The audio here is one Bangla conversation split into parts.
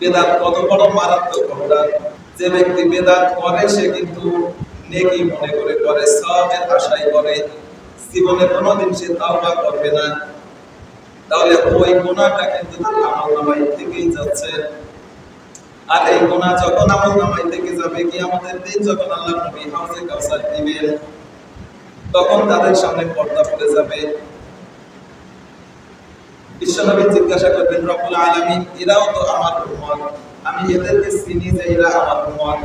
বেদাত কত বড় মারাত্মক অপরাধ যে ব্যক্তি বেদাত করে, সে কিন্তু নেকি মনে করে করে সবের আশাই করে। জীবনে কোনোদিন সে তাওবা করবে না। তাহলে ওই গুণাটা কিন্তু তার আমল থেকেই যাচ্ছে। আর এই গুণা যখন আমল নামাই থেকে যাবে কি আমাদের দিন যখন আল্লাহ নবী হাউজে কাউসার দিবেন, তখন তাদের সামনে পর্দা পড়ে যাবে। বিশ্বনবী জিজ্ঞাসা করবেন, রব্বুল আলামিন, এরাও তো আমার উম্মত। আমি এদেরকে চিনি যে এরা আমার উম্মত।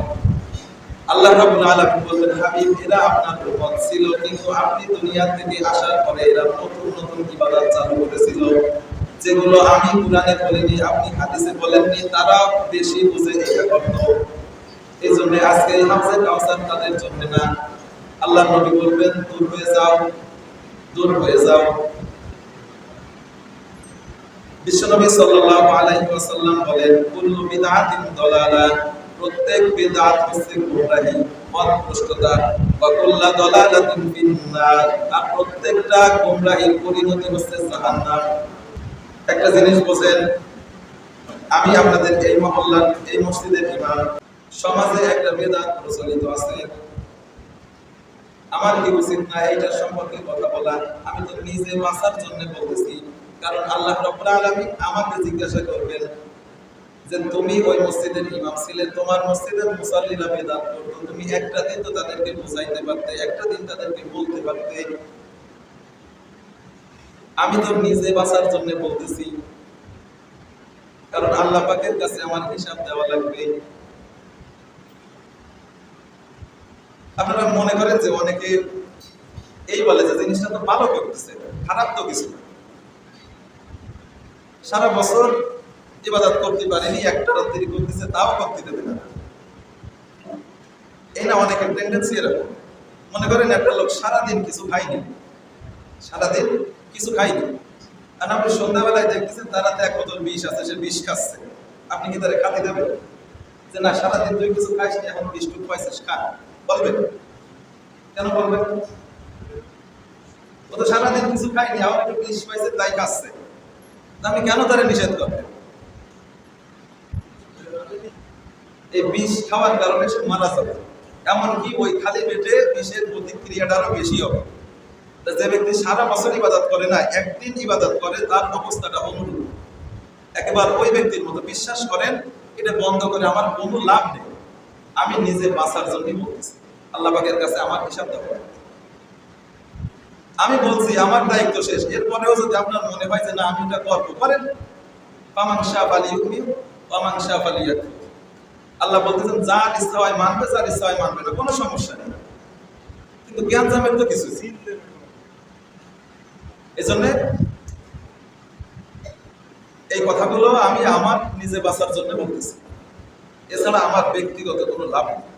আল্লাহ রাব্বুল আলামিন বলবেন হাবিব, এরা আপনার উম্মত ছিল, কিন্তু আপনি দুনিয়া থেকে আসার পরে এরা নতুন নতুন ইবাদত চালু করেছিল, যেগুলো আমি কোরআনে বলিনি, আপনি হাদিসে বলেননি তারা বেশি বুঝে এটা করত। এই জন্য আজকে হামজে কাউসার তাদের জন্য না। আল্লাহ নবী বলবেন, দূর হয়ে যাও, দূর হয়ে যাও। বিশ্বনবী সাল্লাল্লাহু আলাইহি ওয়াসাল্লাম বলেন, কুল্লু বিদআতিন দালালা প্রত্যেক বিদআত হচ্ছে কুল্লু দালালাতিন ফিন্নার আর প্রত্যেকটা পরিণতি হচ্ছে জাহান্নাম। একটা জিনিস আমি আপনাদের এই মহল্লার, এই মসজিদের ইমাম, সমাজে একটা বেদাত প্রচলিত আছে। আমার কি উচিত না এইটার সম্পর্কে কথা বলা? আমি তো নিজে বাঁচার জন্য বলতেছি। কারণ আল্লাহ রব্বুল আলামিন আমাকে জিজ্ঞাসা করবেন যে তুমি ওই মসজিদের ইমাম ছিলে, তোমার মসজিদের মুসাল্লিরা বেদাত করতো, তুমি একটা দিন তো তাদেরকে বুঝাইতে পারতে, একটা দিন তাদেরকে বলতে পারতে। আমি তো নিজে বাঁচার জন্য বলতেছি, কারণ আল্লাহ পাকের কাছে আমার হিসাব দেওয়া লাগবে। আপনারা মনে করেন যে অনেকে এই বলে যে জিনিসটা তো ভালো করতেছে, খারাপ তো কিছু না। সারা বছর ইবাদত করতে পারেনি একটা রাত্রি করতেছে তাও করতে দেবে না। এই না অনেকের টেন্ডেন্সি এরকম। মনে করেন একটা লোক সারাদিন কিছু খায়নি সারাদিন কিছু খায়নি। আর আপনি সন্ধ্যাবেলায় দেখতেছেন তার হাতে এক বোতল বিষ আছে সে বিষ খাচ্ছে। আপনি কি তারা খাতে দেবেন? যে না সারাদিন তুই কিছু খাইস নি, এখন বিষ টুক পাইছিস খা বলবেন? কেন বলবেন? ও তো সারাদিন কিছু খায়নি আমার একটু বিষ পাইছে তাই খাচ্ছে। আমি কেন তারা নিষেধ করবে? এই বিষ খাওয়ার কারণে সে মারা যাবে। এমনকি ওই খালি পেটে বিষের প্রতিক্রিয়াটা বেশি হবে। যে ব্যক্তি সারা বছর ইবাদত করে না, একদিন ইবাদত করে, তার অবস্থাটা অনুরূপ। একেবারে ওই ব্যক্তির মতো বিশ্বাস করেন, এটা বন্ধ করে আমার কোনো লাভ নেই। আমি নিজে বাঁচার জন্যই বলতেছি। আল্লাহ পাকের কাছে আমার হিসাব দেওয়া। আমি বলছি, আমার দায়িত্ব শেষ। এরপরেও যদি আপনার মনে হয় যে না, আমি এটা করব, করেন। পামান শাহ আলী ইউমিন পামান আল্লাহ বলতেছেন, যার ইচ্ছা হয় মানবে, যার ইচ্ছা হয় মানবে না, কোনো সমস্যা নেই। কিন্তু জ্ঞান জামের তো কিছু এই এই কথাগুলো আমি আমার নিজে বাঁচার জন্য বলতেছি। এছাড়া আমার ব্যক্তিগত কোনো লাভ নেই।